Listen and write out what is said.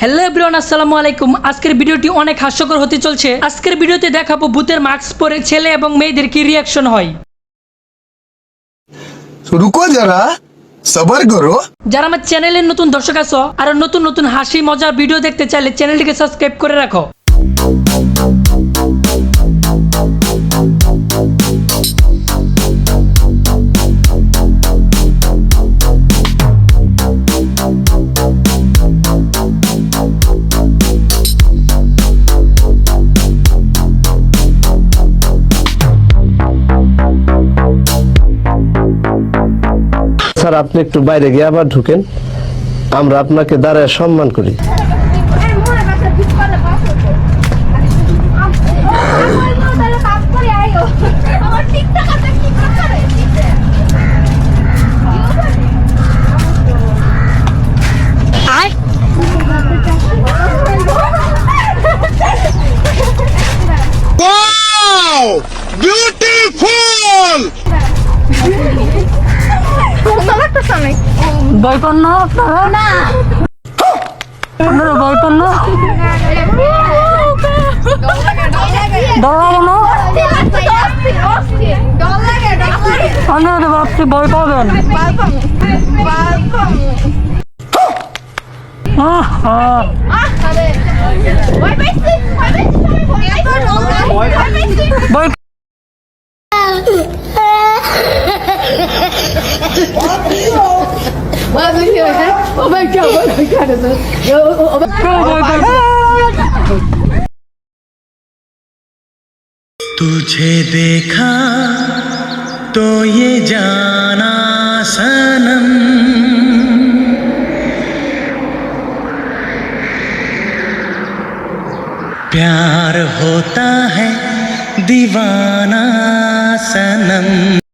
Hello everyone আসসালামু আলাইকুম। আজকের ভিডিওটি অনেক হাস্যকর হতে চলছে। আজকের ভিডিওতে দেখাবো ভূতের মাস্ক পরে ছেলে এবং মেয়েদের কি রিয়াকশন হয়। রুকো যারা সবার করো। যারা আমার চ্যানেলের নতুন দর্শক আছো আর নতুন নতুন হাসি মজার ভিডিও দেখতে চাইলে চ্যানেলটিকে সাবস্ক্রাইব করে রাখো। আপনি একটু বাইরে গিয়ে আবার ঢুকেন। আমরা আপনাকে দাঁড়ায় সম্মান করি। ভয় পান না আপনারা? না। আপনারা ভয় পান না? দাঁড়াবো আপনারা তো ভাবছি ভয় পাবেন। Bazen şey öyle. Oh my god, oh my god. Ya, oh my god, oh my god. तुझे देखा तो ये जाना सनम प्यार होता है दीवाना सनम